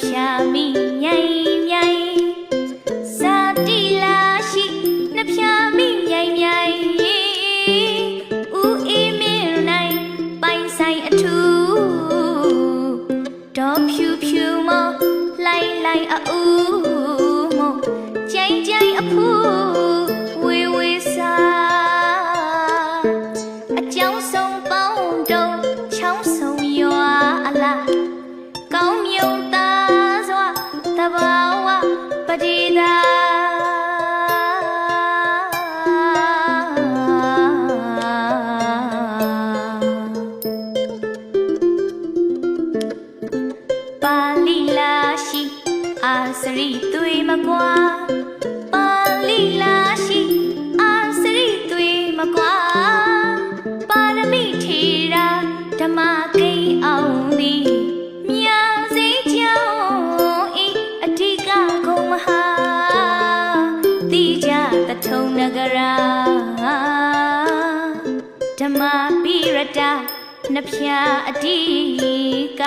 ဖြာမိမြိုင်မြိုင်စာတိလာရှိနှဖြာမိမြိုင်မြိုင်ဦးအေးမင်းနိုင်ပိုင်ဆိုင်အထူးဒေါ်ဖြူဖြူမလိုင်းလိုင်းအူးမကြိုင်ကြိုင်အဖူး ပါဠိလာရှိအာစရိသွေမကွာပါဠိလာရှိအာစရိသွေမကွာပါရမီထေရာဓမ္မကိန်းအောင်သည်မြာစိကြောင့်ဤအဓိကဂုံမဟာတိကြတထုံနဂရာဓမ္မပိရတနှဖျာအဓိက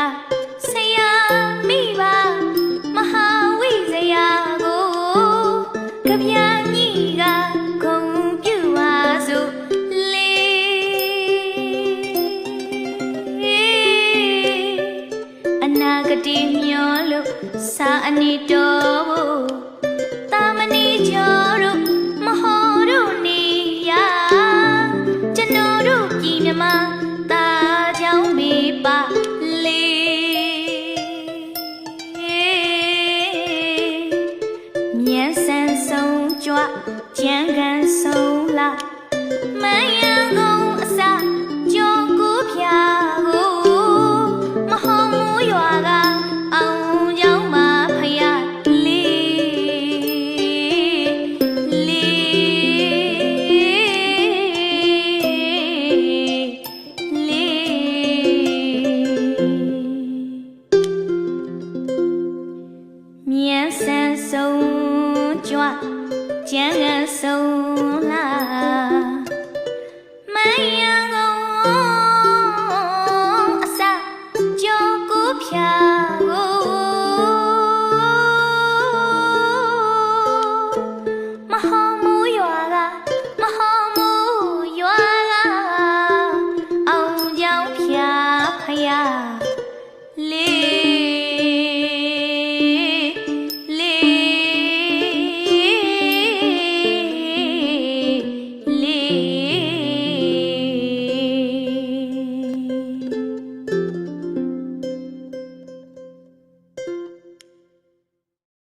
မျောလို့စာအနိတော်တာ မြန်ဆန်ဆုံးကြွကြံကန်ဆုံးလာ